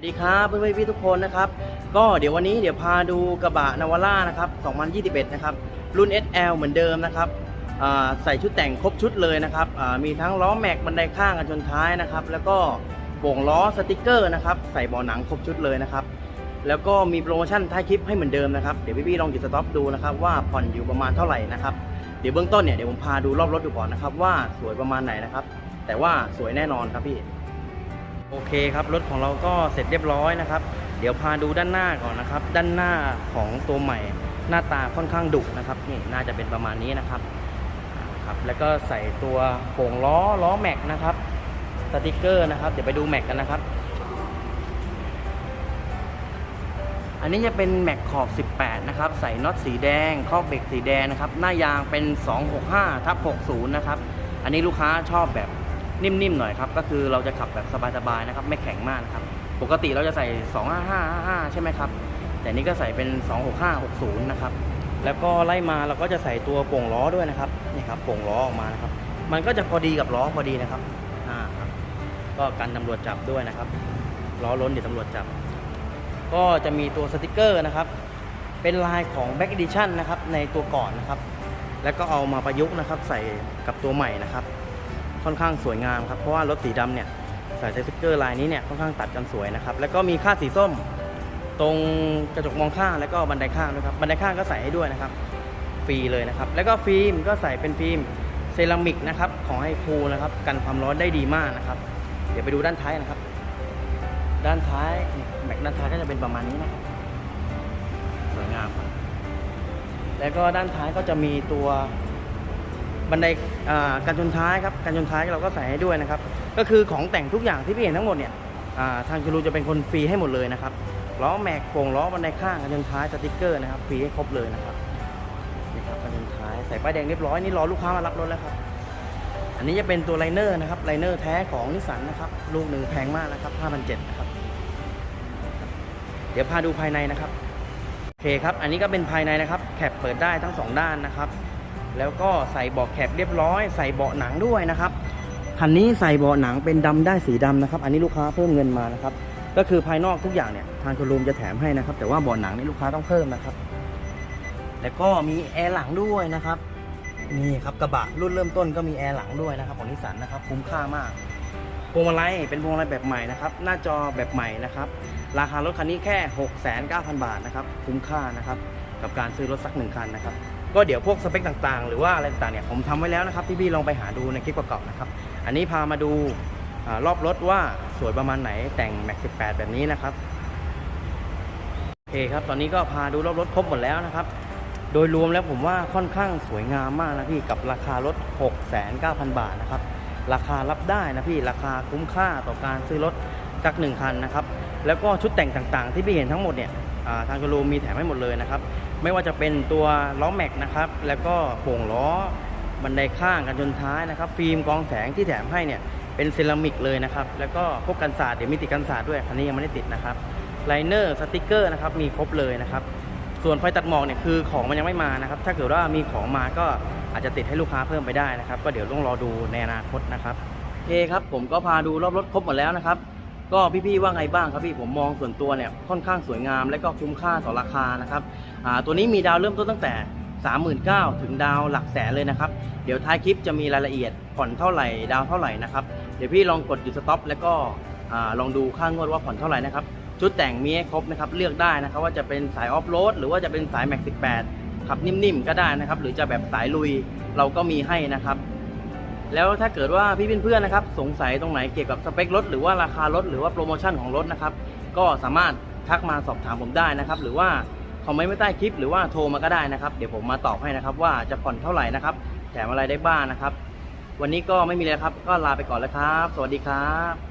สวัสดีครับเพื่อนๆพี่ทุกคนนะครับ ก็เดี๋ยววันนี้เดี๋ยวพาดูกระบะนาวาร่านะครับ 2021 นะครับ รุ่น SL เหมือนเดิมนะครับใส่ชุดแต่งครบชุดเลยนะครับมีทั้งล้อแม็กบันไดข้างกันชนท้ายนะครับ แล้วก็โป่งล้อสติกเกอร์นะครับ ใส่เบาะหนังครบชุดเลยนะครับ แล้วก็มีโปรโมชั่นท้ายคลิปให้เหมือนเดิมนะครับ เดี๋ยวพี่ๆลองหยุดสต็อปดูนะครับว่าผ่อนอยู่ประมาณเท่าไหร่นะครับ เดี๋ยวเบื้องต้นเนี่ยเดี๋ยวผมพาดูรอบรถดูก่อนนะครับว่าสวยประมาณไหนนะครับ แต่ว่าสวยแน่นอนครับพี่ โอเคครับ รถของเราก็เสร็จเรียบร้อยนะครับ เดี๋ยวพาดูด้านหน้าก่อนนะครับ ด้านหน้าของตัวใหม่ หน้าตาค่อนข้างดุนะครับนี่น่าจะเป็นประมาณนี้นะครับครับ แล้วก็ใส่ตัวโป่งล้อล้อแม็กนะครับสติกเกอร์นะครับ เดี๋ยวไปดูแม็กกันนะครับ อันนี้จะเป็นแม็กขอบ 18 นะครับ ใส่น็อตสีแดงครอบเบรกสีแดงนะครับ หน้ายางเป็น 265ทับ60 นะครับ อันนี้ลูกค้าชอบแบบ นิ่มๆหน่อยครับ ก็คือเราจะขับแบบสบายๆนะครับ ไม่แข็งมากนะครับ ปกติเราจะใส่ 25555 ใช่ไหมครับ แต่นี้ก็ใส่เป็น 26560 นะครับ แล้วก็ไล่มาเราก็จะใส่ตัวโป่งล้อด้วยนะครับ นี่ครับโป่งล้อออกมานะครับ มันก็จะพอดีกับล้อพอดีนะครับ อ่าครับ ก็กันตำรวจจับด้วยนะครับ ล้อล้นเดี๋ยวตำรวจจับ ก็จะมีตัวสติกเกอร์นะครับ เป็นลายของ Back Edition นะครับ ในตัวก่อนนะครับ แล้วก็เอามาประยุกต์นะครับ ใส่กับตัวใหม่นะครับ ค่อนข้างสวยงามครับเพราะว่ารถสีดำเนี่ยใส่สติ๊กเกอร์ลายนี้เนี่ยค่อนข้างตัดกันสวยนะครับแล้วก็มีค่าสีส้ม ตรงกระจกมองข้างแล้วก็บันไดข้างด้วยครับบันไดข้างก็ใส่ให้ด้วยนะครับฟรีเลยนะครับ แล้วก็ฟิล์มก็ใส่เป็นฟิล์มเซรามิกนะครับของไฮคูนะครับกันความร้อนได้ดีมากนะครับ เดี๋ยวไปดูด้านท้ายนะครับ ด้านท้ายแม็กด้านท้ายก็จะเป็นประมาณนี้นะครับสวยงามครับแล้วก็ด้านท้ายก็จะมีตัว บันไดอ่ากันชนท้ายครับกันชนท้ายเราก็ใส่ให้ด้วยนะครับ ก็คือของแต่งทุกอย่างที่พี่เห็นทั้งหมดเนี่ยทางชูรูจะเป็นคนฟรีให้หมดเลยนะครับล้อแม็กโป่งล้อบันไดข้างกันชนท้ายสติกเกอร์นะครับฟรีให้ครบเลยนะครับนี่ครับกันชนท้ายใส่ป้ายแดงเรียบร้อยนี่รอลูกค้ามารับรถแล้วครับอันนี้จะเป็นตัวไลเนอร์นะครับไลเนอร์แท้ของนิสสันนะครับลูกหนึ่งแพงมากนะครับ5,700นะครับเดี๋ยวพาดูภายในนะครับโอเคครับ อันนี้ก็เป็นภายในนะครับ แคปเปิดได้ทั้งสองด้านนะครับ แล้วก็ใส่เบาะแคปเรียบร้อย ใส่เบาะหนังด้วยนะครับคันนี้ใส่เบาะหนังเป็นดำได้สีดำนะครับ อันนี้ลูกค้าเพิ่มเงินมานะครับ ก็คือภายนอกทุกอย่างเนี่ยทางโชว์รูมจะแถมให้นะครับ แต่ว่าเบาะหนังนี่ลูกค้าต้องเพิ่มนะครับ แล้วก็มีแอร์หลังด้วยนะครับนี่ครับกระบะรุ่นเริ่มต้นก็มีแอร์หลังด้วยนะครับของนิสสันนะครับคุ้มค่ามากพวงมาลัยเป็นพวงมาลัยแบบใหม่นะครับหน้าจอแบบใหม่นะครับ ราคารถคันนี้แค่ 6,900บาทนะครับคุ้มค่านะครับกับการซื้อรถสักหนึ่งคันนะครับ ก็เดี๋ยวพวกสเปคต่างๆ หรือว่าอะไรต่างๆเนี่ยผมทำไว้แล้วนะครับพี่บี้ลองไปหาดูในคลิปประกอบนะครับ อันนี้พามาดูอรอบรถว่าสวยประมาณไหนแต่ง Max 18 แบบนี้นะครับโอเคครับตอนนี้ก็พาดูรอบรถครบหมดแล้วนะครับ โดยรวมแล้วผมว่าค่อนข้างสวยงามมากนะพี่กับราคารถ 6,900 บาทนะครับราคารับได้นะพี่ราคาคุ้มค่าต่อการซื้อรถสักหนึ่งคันนะครับแล้วก็ชุดแต่งต่างๆ ที่พี่เห็นทั้งหมดเนี่ยทางโชว์รูมมีแถมให้หมดเลยนะครับ ไม่ว่าจะเป็นตัวล้อแม็กนะครับ แล้วก็โป่งล้อบันไดข้างกันชนท้ายนะครับ ฟิล์มกองแสงที่แถมให้เนี่ยเป็นเซรามิกเลยนะครับ แล้วก็พวกกันศาสตร์เดี๋ยวมีติดกันศาสตร์ด้วยคันนี้ยังไม่ได้ติดนะครับไลเนอร์สติกเกอร์นะครับมีครบเลยนะครับ ส่วนไฟตัดหมอกเนี่ยคือของมันยังไม่มานะครับ ถ้าเกิดว่ามีของมาก็อาจจะติดให้ลูกค้าเพิ่มไปได้นะครับ ก็เดี๋ยวต้องรอดูในอนาคตนะครับโอเคครับผมก็พาดูรอบรถครบหมดแล้วนะครับ ก็พี่ๆว่าไงบ้างครับพี่ผมมองส่วนตัวเนี่ยค่อนข้างสวยงาม และก็คุ้มค่าต่อราคานะครับตัวนี้มีดาวเริ่มต้นตั้งแต่ 39,000 ถึงดาวหลักแสนเลยนะครับ เดี๋ยวท้ายคลิปจะมีรายละเอียดผ่อนเท่าไหร่ดาวเท่าไหร่นะครับเดี๋ยวพี่ลองกดหยุดสต็อปแล้วก็ลองดูค่างวดว่าผ่อนเท่าไหร่นะครับชุดแต่งมีให้ครบนะครับเลือกได้นะครับว่าจะเป็นสายออฟโรดหรือว่าจะเป็นสายแม็กซ์18ขับนิ่มๆก็ได้นะครับ หรือจะแบบสายลุยเราก็มีให้นะครับ แล้วถ้าเกิดว่าพี่เพื่อนๆนะครับ สงสัยตรงไหนเกี่ยวกับสเปครถหรือว่าราคารถหรือว่าโปรโมชั่นของรถนะครับ ก็สามารถทักมาสอบถามผมได้นะครับ หรือว่าคอมเมนต์ไว้ใต้คลิปหรือว่าโทรมาก็ได้นะครับเดี๋ยวผมมาตอบให้นะครับ ว่าจะผ่อนเท่าไหร่นะครับแถมอะไรได้บ้างนะครับ วันนี้ก็ไม่มีเลยครับ ก็ลาไปก่อนแล้วครับ สวัสดีครับ